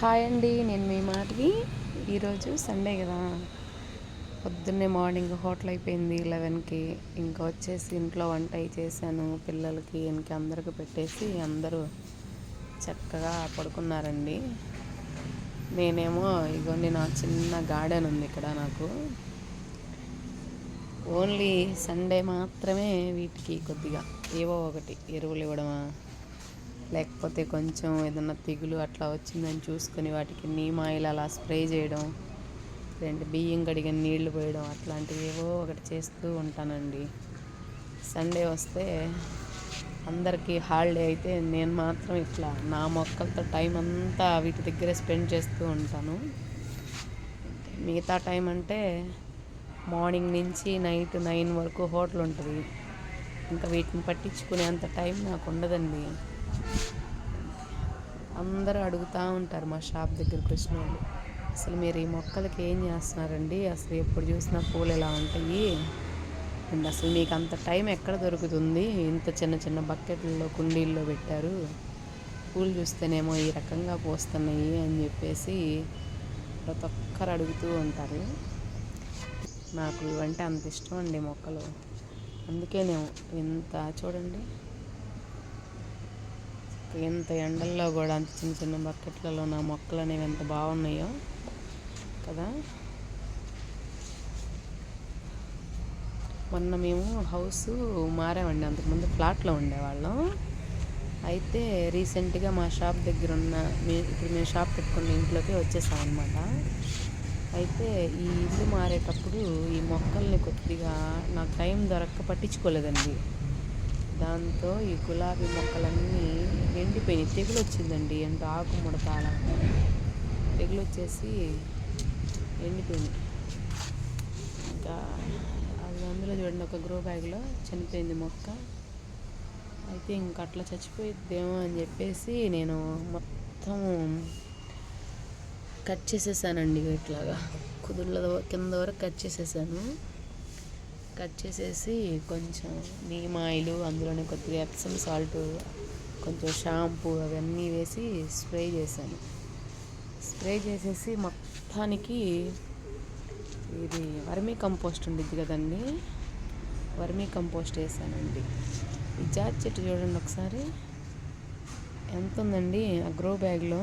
Hi అండి నేను మీ మాటవి ఈరోజు సండే కదా. పొద్దున్నే మార్నింగ్ హోటల్ అయిపోయింది లెవెన్కి ఇంకా వచ్చేసి ఇంట్లో వంట చేశాను. పిల్లలకి ఇంక అందరికి పెట్టేసి అందరూ చక్కగా పడుకున్నారండి. నేనేమో ఇగోండి నా చిన్న గార్డెన్ ఉంది ఇక్కడ నాకు. ఓన్లీ సండే మాత్రమే వీటికి కొద్దిగా ఏవో ఒకటి ఎరువులు ఇవ్వడమా లేకపోతే కొంచెం ఏదన్నా తెగులు అట్లా వచ్చిందని చూసుకొని వాటికి నీమ్ ఆయిల్ అలా స్ప్రే చేయడం రెండు బియ్యం కడిగిన నీళ్ళు పోయడం అట్లాంటివి ఏవో ఒకటి చేస్తూ ఉంటానండి. సండే వస్తే అందరికీ హాలిడే అయితే నేను మాత్రం ఇట్లా నా మొక్కలతో టైం అంతా వీటి దగ్గరే స్పెండ్ చేస్తూ ఉంటాను. మిగతా టైం అంటే మార్నింగ్ నుంచి నైట్ నైన్ వరకు హోటల్ ఉంటుంది. ఇంకా వీటిని పట్టించుకునే అంత టైం నాకు ఉండదండి. అందరూ అడుగుతూ ఉంటారు మా షాప్ దగ్గరికి వచ్చిన వాళ్ళు. అసలు మీరు ఈ మొక్కలకి ఏం చేస్తున్నారండి? అసలు ఎప్పుడు చూసినా పూలు ఎలా ఉంటాయి? అండ్ అసలు మీకు అంత టైం ఎక్కడ దొరుకుతుంది? ఇంత చిన్న చిన్న బకెట్లలో కుండీల్లో పెట్టారు. పూలు చూస్తేనేమో ఈ రకంగా పోస్తున్నాయి అని చెప్పేసి ప్రతి ఒక్కరు అడుగుతూ ఉంటారు. నాకు ఇవంటే అంత ఇష్టం అండి మొక్కలు. అందుకేనేమో ఇంత చూడండి. ఎంత ఎండల్లో కూడా అంత చిన్న చిన్న బకెట్లలో నా మొక్కలు అనేవి ఎంత బాగున్నాయో కదా? మొన్న మేము హౌస్ మారామండి అంతకుముందు ఫ్లాట్లో ఉండేవాళ్ళం. అయితే రీసెంట్గా మా షాప్ దగ్గర ఉన్న మీ ఇప్పుడు మేము షాప్ పెట్టుకున్న ఇంట్లోకి వచ్చేసామన్నమాట. అయితే ఈ ఇల్లు మారేటప్పుడు ఈ మొక్కల్ని కొద్దిగా నాకు టైం దొరక్క పట్టించుకోలేదండి. దాంతో ఈ గులాబీ మొక్కలన్నీ ఎండిపోయినాయి తెగులు వచ్చిందండి ఎంత ఆకు ముడతాల తెగులు వచ్చేసి ఎండిపోయింది. ఇంకా అది అందులో చూడండి ఒక గ్రో బ్యాగ్లో చనిపోయింది మొక్క. అయితే ఇంక అట్లా చచ్చిపోయిద్దేమో అని చెప్పేసి నేను మొత్తం కట్ చేసేసానండి ఇట్లాగా. కుదుళ్ళ కింద వరకు కట్ చేసేసాను. కట్ చేసేసి కొంచెం నీమ్ ఆయిల్ అందులోనే కొద్దిగా ఎప్సమ్ సాల్ట్ కొంచెం షాంపూ అవన్నీ వేసి స్ప్రే చేశాను. స్ప్రే చేసేసి మొత్తానికి ఇది వర్మీ కంపోస్ట్ ఉండిద్ది కదండి. వర్మీ కంపోస్ట్ వేసానండి. ఈ జాతి చెట్టు చూడండి ఒకసారి. ఎంత ఉందండి ఆ గ్రో బ్యాగ్లో?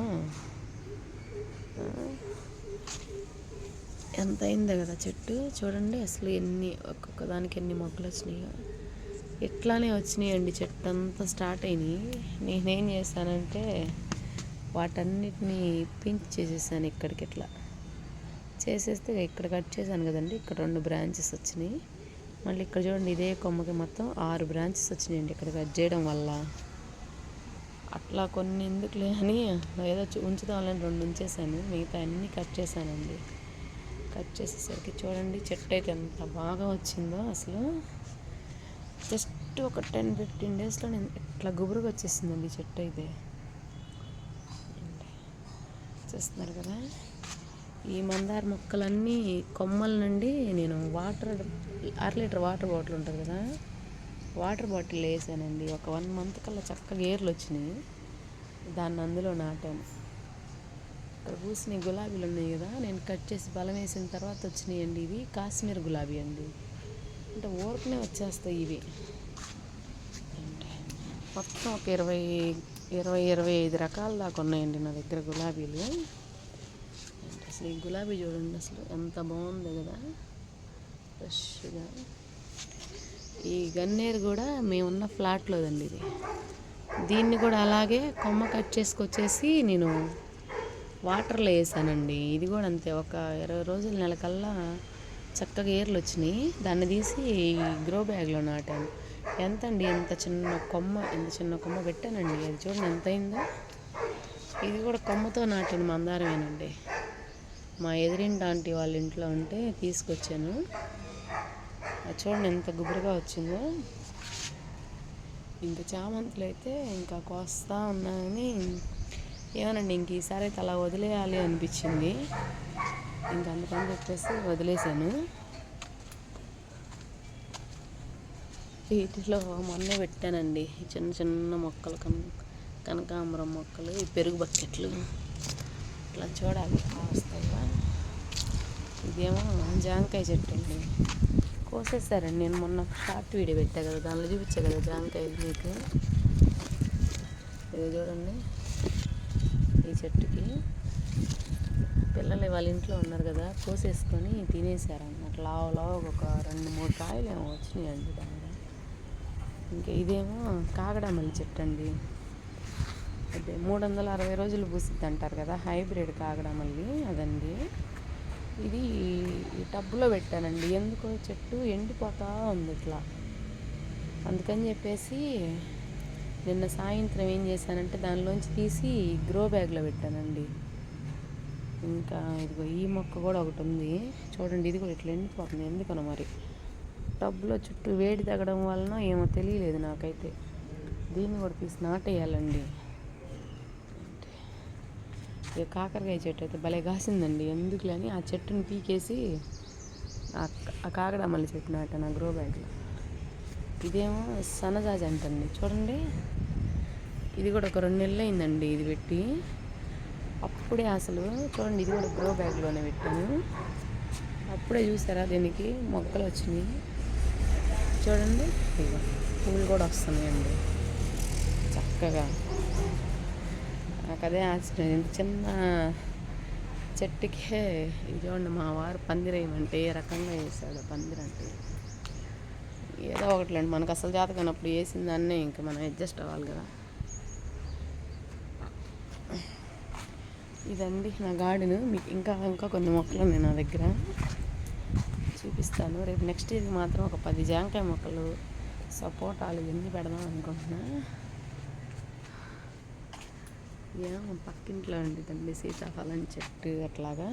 ఎంత అయిందో కదా చెట్టు. చూడండి అసలు ఎన్ని ఒక్కొక్క దానికి ఎన్ని మొక్కలు వచ్చినాయో. ఇట్లానే వచ్చినాయండి చెట్టు అంతా స్టార్ట్ అయినాయి. నేనేం చేశానంటే వాటన్నిటిని పింక్ చేసేసాను ఇక్కడికి ఇట్లా చేసేస్తే ఇక్కడ కట్ చేశాను కదండి ఇక్కడ రెండు బ్రాంచెస్ వచ్చినాయి. మళ్ళీ ఇక్కడ చూడండి ఇదే కొమ్మకి మొత్తం ఆరు బ్రాంచెస్ వచ్చినాయండి ఇక్కడ కట్ చేయడం వల్ల. అట్లా కొన్ని ఎందుకులే అని ఏదో ఉంచుదామని రెండు ఉంచేసాను మిగతా అన్నీ కట్ చేశానండి. కట్ చేసేసరికి చూడండి చెట్టు అయితే ఎంత బాగా వచ్చిందో అసలు. జస్ట్ ఒక టెన్ ఫిఫ్టీన్ డేస్లో నేను ఇట్లా గుబురుగా వచ్చేసిందండి చెట్టు అయితే. చూస్తున్నారు కదా. ఈ మందార మొక్కలన్నీ కొమ్మల నుండి నేను వాటర్ అర లీటర్ వాటర్ బాటిల్ ఉంటుంది కదా వాటర్ బాటిల్ వేసానండి. ఒక వన్ మంత్ కల్లా చక్కగా ఏర్లు వచ్చినాయి. దాన్ని అందులో నాటాను. ఇక్కడ పూసిన గులాబీలు ఉన్నాయి కదా నేను కట్ చేసి బలం వేసిన తర్వాత వచ్చినాయండి ఇవి. కాశ్మీర్ గులాబీ అండి. అంటే ఊరికనే వచ్చేస్తాయి ఇవి. మొత్తం ఒక ఇరవై ఇరవై ఇరవై ఐదు రకాల దాకా ఉన్నాయండి నా దగ్గర గులాబీలు. అసలు ఈ గులాబీ చూడండి అసలు ఎంత బాగుంది కదా. ఫ్రెష్గా. ఈ గన్నేరు కూడా మేమున్న ఫ్లాట్లోదండి ఇది. దీన్ని కూడా అలాగే కొమ్మ కట్ చేసుకొచ్చేసి నేను వాటర్లో వేసానండి. ఇది కూడా అంతే ఒక ఇరవై రోజుల నెలకల్లా చక్కగా ఏర్లు వచ్చినాయి. దాన్ని తీసి గ్రో బ్యాగ్లో నాటాను. ఎంత అండి ఎంత చిన్న కొమ్మ? ఎంత చిన్న కొమ్మ పెట్టానండి? అది చూడండి ఎంత అయిందో ఇది కూడా కొమ్మతో నాటిన మందారమేనండి. మా ఎదిరింటి ఆంటీ వాళ్ళ ఇంట్లో ఉంటే తీసుకొచ్చాను. అది చూడండి ఎంత గుబురుగా వచ్చిందో. ఇంకా చామంతులు అయితే ఇంకా కోస్తా ఉన్నా కానీ ఏమోనండి ఇంక ఈసారి అయితే అలా వదిలేయాలి అనిపించింది. ఇంక అందుకని చెప్పేసి వదిలేశాను. వీటిలో మొన్న పెట్టానండి. చిన్న చిన్న మొక్కలు కన్ కనకాంబరం మొక్కలు ఈ పెరుగు బకెట్లు ఇట్లా చూడాలి ఆ వస్తాయా. ఇదేమో జాంకాయ చెట్టు అండి. కోసేసారండి. నేను మొన్న షార్ట్ వీడియో పెట్టా కదా దానిలో చూపించా కదా జాంకాయలు మీకు. ఇది చూడండి. ఈ చెట్టుకి పిల్లలు వాళ్ళ ఇంట్లో ఉన్నారు కదా కోసేసుకొని తినేసారన్నమాట. లావు లావు ఒక రెండు మూడు కాయలు ఏమో వచ్చినాయండి దాని ఇంకా ఇదేమో కాగడామల్లి చెట్టు అండి. అదే మూడు వందల అరవై రోజులు పూసిద్ది అంటారు కదా హైబ్రిడ్ కాగడామల్లి అదండి. ఇది టబ్బులో పెట్టానండి. ఎందుకో చెట్టు ఎండిపోతా ఉంది ఇట్లా. అందుకని చెప్పేసి నిన్న సాయంత్రం ఏం చేశానంటే దానిలోంచి తీసి గ్రో బ్యాగ్లో పెట్టానండి. ఇంకా ఇదిగో ఈ మొక్క కూడా ఒకటి ఉంది. చూడండి ఇది కూడా ఇట్లా ఎండిపోతుంది. ఎందుకనో మరి? టబ్లో చుట్టూ వేడి తగ్గడం వలన ఏమో తెలియలేదు నాకైతే. దీన్ని కూడా తీసి నాటేయాలండి. ఇక కాకరకాయ చెట్టు అయితే భలే కాసిందండి. ఎందుకులని ఆ చెట్టుని పీకేసి ఆ- ఆ కాకడమల్లి చెట్టు నాటాను ఆ గ్రో బ్యాగ్లో ఇదేమో సన్నజాజి అంటండి. చూడండి. ఇది కూడా ఒక రెండు నెలలు అయిందండి ఇది పెట్టి. అప్పుడే అసలు చూడండి ఇది కూడా గ్రో బ్యాగ్లోనే పెట్టాను. అప్పుడే చూసారా దీనికి మొక్కలు వచ్చినాయి? చూడండి పూలు కూడా వస్తున్నాయండి. చక్కగా. నాకు అదే ఆశ్చర్యం. ఇంత చిన్న చెట్టుకే ఇది చూడండి మా వారు పందిరేయమంటే ఏ రకంగా వేసాడు పందిరంటే ఏదో ఒకటిలేండి మనకు అసలు జాతకనప్పుడు వేసిన దాన్నే ఇంకా మనం అడ్జస్ట్ అవ్వాలి కదా. ఇదండి నా గార్డెన్. మీకు ఇంకా ఇంకా కొన్ని మొక్కలు ఉన్నాయి నా దగ్గర. చూపిస్తాను. రేపు నెక్స్ట్ ఇది మాత్రం ఒక పది జాంకాయ మొక్కలు సపోటాలు ఇవన్నీ పెడదాం అనుకుంటున్నా. ఏమో పక్కింట్లో ఉండేదండి సీతాఫలం చెట్టు అట్లాగా.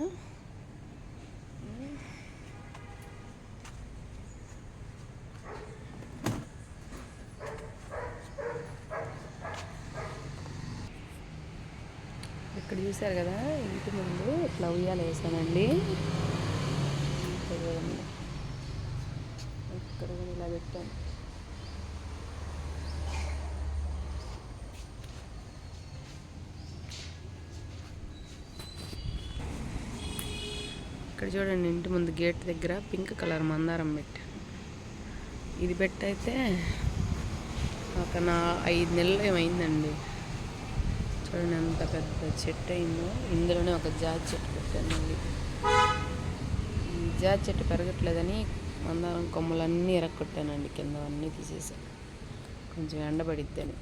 ఇక్కడ చూశారు కదా ఇంటి ముందు ఇట్లా ఉయ్యాలు వేసానండి. ఇక్కడ ఇలా పెట్టాను. ఇక్కడ చూడండి ఇంటి ముందు గేట్ దగ్గర పింక్ కలర్ మందారం పెట్టాను. ఇది పెట్టయితే ఒక నా ఐదు నెలలు ఏమైందండి. చూడండి ఎంత పెద్ద చెట్టు అయిందో ఇందులోనే ఒక జాతి చెట్టు పెట్టాను మళ్ళీ. జాతి చెట్టు పెరగట్లేదని మందారం కొమ్మలన్నీ ఎరక్కొట్టానండి కింద అన్నీ తీసేసాను కొంచెం ఎండబడిద్దని.